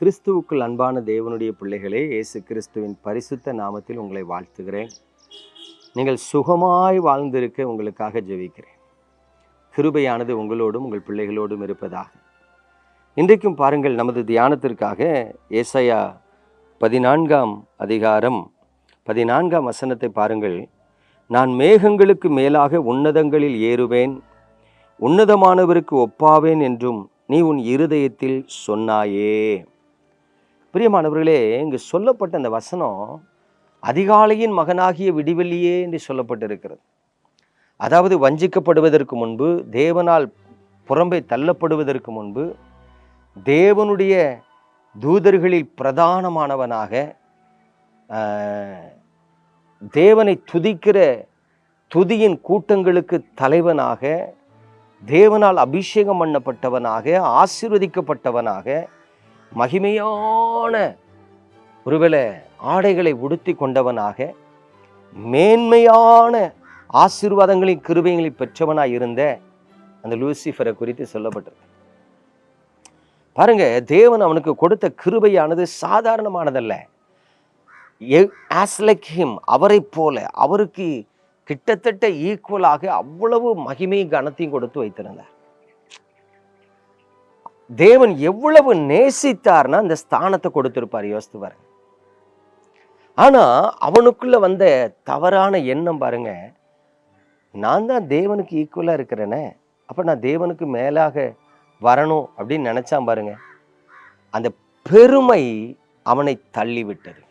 கிறிஸ்துவுக்குள் அன்பான தேவனுடைய பிள்ளைகளே இயேசு கிறிஸ்துவின் பரிசுத்த நாமத்தில் உங்களை வாழ்த்துகிறேன். நீங்கள் சுகமாய் வாழ்ந்திருக்க உங்களுக்காக ஜெபிக்கிறேன். கிருபையானது உங்களோடும் உங்கள் பிள்ளைகளோடும் இருப்பதாக. இன்றைக்கும் பாருங்கள் நமது தியானத்திற்காக ஏசையா பதினான்காம் அதிகாரம் பதினான்காம் வசனத்தை பாருங்கள். நான் மேகங்களுக்கு மேலாக உன்னதங்களில் ஏறுவேன் உன்னதமானவருக்கு ஒப்பாவேன் என்றும் நீ உன் இருதயத்தில் சொன்னாயே. பிரியமானவர்களே இங்கு சொல்லப்பட்ட அந்த வசனம் அதிகாலையின் மகனாகிய விடிவெளியே என்று சொல்லப்பட்டிருக்கிறது. அதாவது வஞ்சிக்கப்படுவதற்கு முன்பு தேவனால் புறம்பே தள்ளப்படுவதற்கு முன்பு தேவனுடைய தூதர்களில் பிரதானமானவனாக ஆஹ், தேவனை துதிக்கிற துதியின் கூட்டங்களுக்கு தலைவனாக தேவனால் அபிஷேகம் பண்ணப்பட்டவனாக ஆசீர்வதிக்கப்பட்டவனாக மகிமையான ஒருவேளை ஆடைகளை உடுத்தி கொண்டவனாக மேன்மையான ஆசீர்வாதங்களின் கிருபைகளை பெற்றவனாக இருந்த அந்த லூசிஃபரை குறித்து சொல்லப்பட்டிருக்கு. பாருங்க தேவன் அவனுக்கு கொடுத்த கிருபையானது சாதாரணமானதல்ல. ஆஸ் லைக் ஹிம் அவரை போல அவருக்கு கிட்டத்தட்ட ஈக்குவலாக அவ்வளவு மகிமையும் கனத்தையும் கொடுத்து வைத்திருந்தார். தேவன் எவ்வளவு நேசித்தார்னா அந்த ஸ்தானத்தை கொடுத்துருப்பார் யோசித்து பாருங்க. ஆனா அவனுக்குள்ள வந்த தவறான எண்ணம் பாருங்க. நான் தான் தேவனுக்கு ஈக்குவலா இருக்கிறேனே அப்ப நான் தேவனுக்கு மேலாக வரணும் அப்படின்னு நினைச்சான் பாருங்க. அந்த பெருமை அவனை தள்ளிவிட்டது.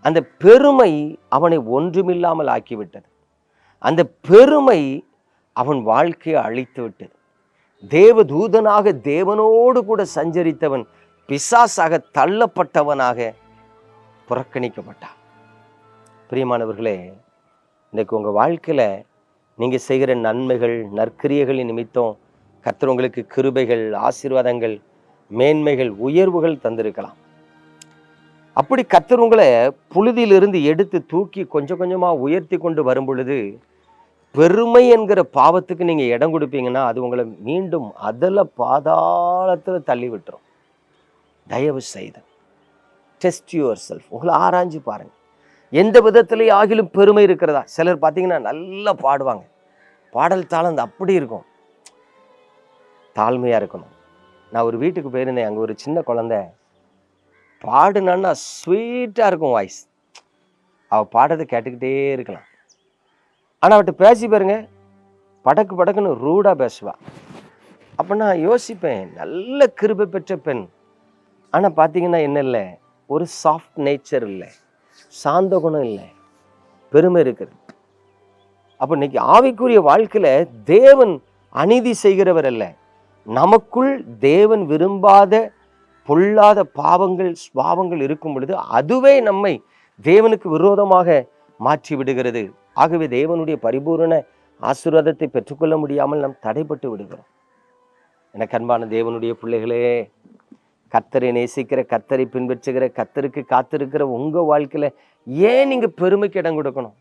அந்த பெருமை அவனை ஒன்றுமில்லாமல் ஆக்கிவிட்டது. அந்த பெருமை அவன் வாழ்க்கையை அழித்து விட்டது. தேவதூதனாக தேவனோடு கூட சஞ்சரித்தவன் பிசாசாக தள்ளப்பட்டவனாக புறக்கணிக்கப்பட்டான். பிரியமானவர்களே இன்றைக்கு உங்கள் வாழ்க்கையில் நீங்கள் செய்கிற நன்மைகள் நற்கிரியைகளின் நிமித்தம் கர்த்தர் உங்களுக்கு கிருபைகள் ஆசீர்வாதங்கள் மேன்மைகள் உயர்வுகள் தந்திருக்கலாம். அப்படி கர்த்தர் உங்களை புழுதியிலிருந்து எடுத்து தூக்கி கொஞ்சம் கொஞ்சமாக உயர்த்தி கொண்டு வரும் பொழுது பெருமை என்கிற பாவத்துக்கு நீங்கள் இடம் கொடுப்பீங்கன்னா அது உங்களை மீண்டும் அதில் பாதாளத்தில் தள்ளி விட்டுரும். தயவு செய்து. டெஸ்ட் யுவர் செல்ஃப் உங்களை ஆராய்ஞ்சு பாருங்கள் எந்த விதத்திலே ஆகிலும் பெருமை இருக்கிறதா? சிலர் பார்த்தீங்கன்னா நல்லா பாடுவாங்க. பாடல் தாளம் அப்படி இருக்கும். தாழ்மையாக இருக்கணும். நான் ஒரு வீட்டுக்கு போயிருந்தேன். அங்கே ஒரு சின்ன குழந்தை. பாடுனான்னா ஸ்வீட்டாக இருக்கும் வாய்ஸ் அவள் பாடுறதை கேட்டுக்கிட்டே இருக்கலாம். ஆனால் அவட்ட பேசி பாருங்க. படக்கு படக்குன்னு ரூடாக பேசுவா. அப்போ நான் யோசிப்பேன் நல்ல கிருபை பெற்ற பெண். ஆனால் பார்த்தீங்கன்னா என்ன இல்லை ஒரு சாஃப்ட் நேச்சர் இல்லை சாந்த குணம் இல்லை பெருமை இருக்கிறது அப்போ இன்னைக்கு ஆவிக்குரிய வாழ்க்கையில் தேவன் அநீதி செய்கிறவர் அல்ல. நமக்குள் தேவன் விரும்பாத பொல்லாத பாவங்கள் சுவாவங்கள் இருக்கும் பொழுது அதுவே நம்மை தேவனுக்கு விரோதமாக மாற்றி விடுகிறது. ஆகவே தேவனுடைய பரிபூரண ஆசீர்வாதத்தை பெற்றுக்கொள்ள முடியாமல் நாம் தடைப்பட்டு விடுகிறோம். எனக்கு அன்பான தேவனுடைய பிள்ளைகளே கத்தரை நேசிக்கிற கத்தரை பின்பற்றுகிற கத்தருக்கு காத்திருக்கிற உங்க வாழ்க்கையில ஏன் நீங்க பெருமைக்கு இடம் கொடுக்கணும்?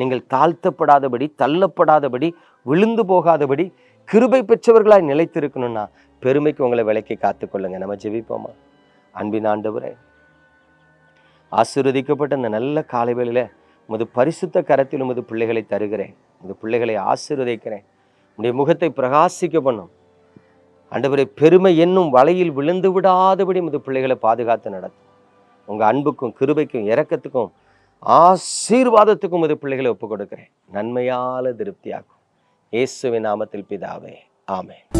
நீங்கள் தாழ்த்தப்படாதபடி தள்ளப்படாதபடி விழுந்து போகாதபடி கிருபை பெற்றவர்களாய் நிலைத்திருக்கணும்னா பெருமைக்கு உங்களை விலைக்கு காத்துக்கொள்ளுங்க. நம்ம ஜெபிப்போமா? அன்பின் ஆண்டவரே ஆசீர்வதிக்கப்பட்ட இந்த நல்ல காலை வேளையில் உமது பரிசுத்த கரத்தில் உமது பிள்ளைகளை தருகிறேன். உமது பிள்ளைகளை ஆசீர்வதிக்கிறேன். உடைய முகத்தை பிரகாசிக்க பண்ணும். ஆண்டவரே பெருமை என்னும் வலையில் விழுந்து விடாதபடி உமது பிள்ளைகளை பாதுகாத்து நடத்தும். உங்கள் அன்புக்கும் கிருபைக்கும் இரக்கத்துக்கும் ஆசீர்வாதத்துக்கும் உமது பிள்ளைகளை ஒப்புக் கொடுக்கிறேன் நன்மையால திருப்தியாகும் இயேசுவின் நாமத்தில் பிதாவே. ஆமேன்.